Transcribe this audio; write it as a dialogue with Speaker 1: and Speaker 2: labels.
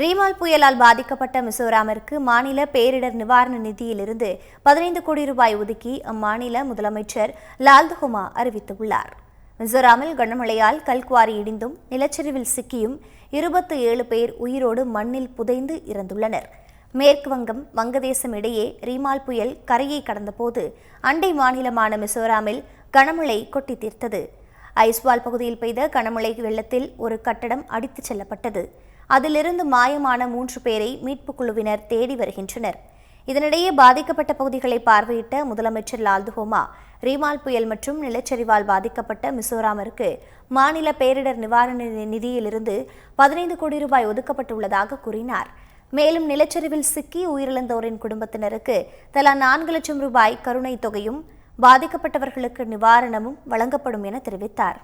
Speaker 1: ரீமால் புயலால் பாதிக்கப்பட்ட மிசோராமிற்கு மாநில பேரிடர் நிவாரண நிதியிலிருந்து பதினைந்து கோடி ரூபாய் ஒதுக்கி அம்மாநில முதலமைச்சர் லால்துகுமா அறிவித்துள்ளார். மிசோராமில் கனமழையால் கல்குவாரி இடிந்தும் நிலச்சரிவில் சிக்கியும் இருபத்தி ஏழு பேர் உயிரோடு மண்ணில் புதைந்து இறந்துள்ளனர். மேற்கு வங்கம் வங்கதேசம் இடையே ரீமால் புயல் கரையை கடந்தபோது அண்டை மாநிலமான மிசோராமில் கனமழை கொட்டி தீர்த்தது ஐஸ்வால் பகுதியில் பெய்த கனமழை வெள்ளத்தில் ஒரு கட்டடம் அடித்துச் செல்லப்பட்டது. அதிலிருந்து மாயமான மூன்று பேரை மீட்புக் குழுவினர் தேடி வருகின்றனர். இதனிடையே பாதிக்கப்பட்ட பகுதிகளை பார்வையிட்ட முதலமைச்சர் லால்துஹோமா ரீமால் புயல் மற்றும் நிலச்சரிவால் பாதிக்கப்பட்ட மிசோராமிற்கு மாநில பேரிடர் நிவாரண நிதியிலிருந்து பதினைந்து கோடி ரூபாய் ஒதுக்கப்பட்டுள்ளதாக கூறினார். மேலும் நிலச்சரிவில் சிக்கி உயிரிழந்தோரின் குடும்பத்தினருக்கு தலா நான்கு லட்சம் ரூபாய் கருணைத் தொகையும் பாதிக்கப்பட்டவர்களுக்கு நிவாரணமும் வழங்கப்படும் என தெரிவித்தார்.